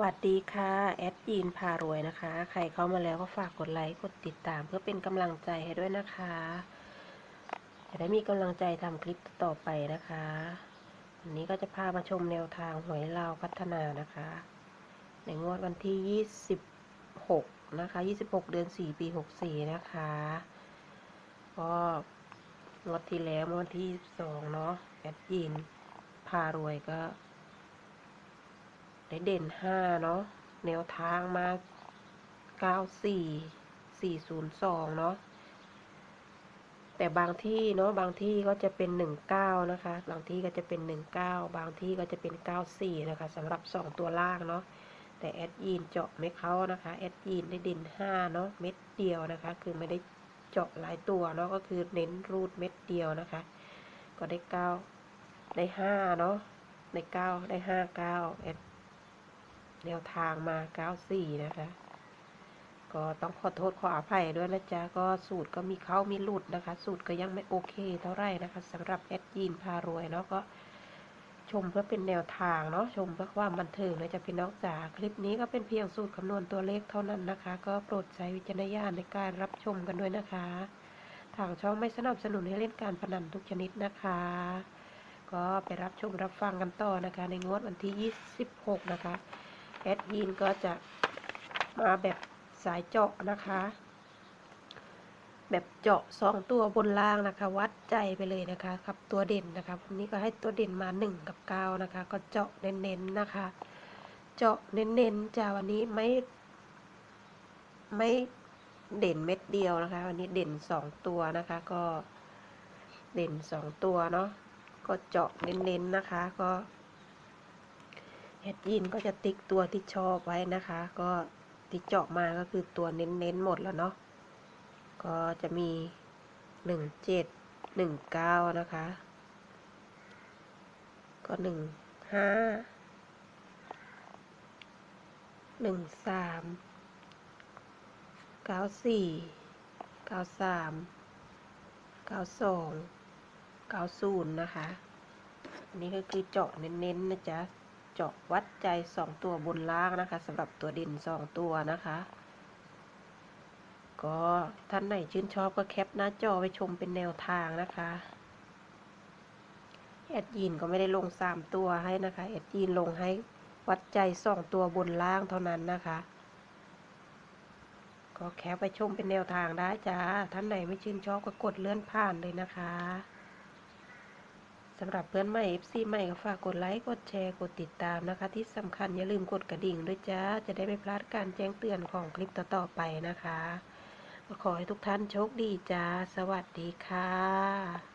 วัสดีค่ะ แอดยีนพารวยนะคะ ใครเข้ามาแล้วก็ฝากกดไลค์ กดติดตาม เพื่อเป็นกำลังใจให้ด้วยนะคะจะได้มีกำลังใจทำคลิปต่อไปนะคะ วันนี้ก็จะพามาชมแนวทางหวยลาวพัฒนานะคะ ในงวดวันที่ 26 นะคะ 26 เดือน 4 ปี 64 นะคะ ก็งวดที่แล้ววันที่2เนาะ แอดยีนพารวยก็ ได้เด่นห้าเนาะแนวทางมาเก้าสี่สี่ศูนย์สองเนาะแต่บางที่เนาะบางที่ก็จะเป็นหนึ่งเก้านะคะ บางที่ก็จะเป็นหนึ่งเก้าบางที่ก็จะเป็นเก้าสี่นะคะสำหรับสองตัวล่างเนาะแต่แอดยีนเจาะไม่เข้านะคะแอดยีนได้เด่นห้าเนาะเม็ดเดียวนะคะ คือไม่ได้เจาะหลายตัวเนาะก็คือเน้นรูดเม็ดเดียวนะคะ ก็ได้เก้าได้ห้าเนาะได้เก้าได้ห้าเก้าแอด แนวทางมา 94 นะคะ ก็ต้องขอโทษขออภัยด้วยนะจ๊ะ ก็สูตรก็มีเข้ามีหลุดนะคะ สูตรก็ยังไม่โอเคเท่าไหร่นะคะสำหรับแอดยีนพารวยเนาะก็ชมเพื่อเป็นแนวทางเนาะชมเพื่อความบันเทิงนะจะเป็นน้องจ๋าคลิปนี้ก็เป็นเพียงสูตรคำนวณตัวเลขเท่านั้นนะคะ ก็โปรดใช้วิจารณญาณในการรับชมกันด้วยนะคะ ทางช่องไม่สนับสนุนให้เล่นการพนันทุกชนิดนะคะ ก็ไปรับชมรับฟังกันต่อนะคะ ในงวดวันที่ 26 นะคะ แอดยีนก็จะมาแบบสายเจาะนะคะ แบบเจาะสองตัวบนล่างนะคะ วัดใจไปเลยนะคะกับตัวเด่นนะคะวันนี้ก็ให้ตัวเด่นมาหนึ่งกับเก้านะคะ ก็เจาะเน้นๆนะคะ เจาะเน้นๆจ้าวันนี้ไม่ ไม่เด่นเม็ดเดียวนะคะ วันนี้เด่นสองตัวนะคะ ก็เด่นสองตัวเนาะก็เจาะเน้นๆนะคะ ก็ แอดยินก็จะติ๊กตัวที่ชอบไว้นะคะ ก็ที่เจาะมาก็คือตัวเน้นๆหมดแล้วเนาะก็จะมีหนึ่งเจ็ดหนึ่งเก้านะคะ ก็หนึ่งห้าหนึ่งสามเก้าสี่เก้าสามเก้าสองเก้าศูนย์นะคะ อันนี้ก็คือเจาะเน้นๆนะจ๊ะ เจาะวัดใจสองตัวบนล่างนะคะสำหรับตัวดินสองตัวนะคะ ก็ท่านไหนชื่นชอบก็แคปหน้าจอไปชมเป็นแนวทางนะคะแอดยินก็ไม่ได้ลงสามตัวให้นะคะแอดยินลงให้วัดใจสองตัวบนล่างเท่านั้นนะคะ ก็แคปไปชมเป็นแนวทางได้จ้าท่านไหนไม่ชื่นชอบก็กดเลื่อนผ่านเลยนะคะ สำหรับเพื่อนใหม่ FC ใหม่ก็ฝากกดไลค์กดแชร์กดติดตามนะคะ ที่สำคัญอย่าลืมกดกระดิ่งด้วยจ้า จะได้ไม่พลาดการแจ้งเตือนของคลิปต่อๆไปนะคะ ขอให้ทุกท่านโชคดีจ้า สวัสดีค่ะ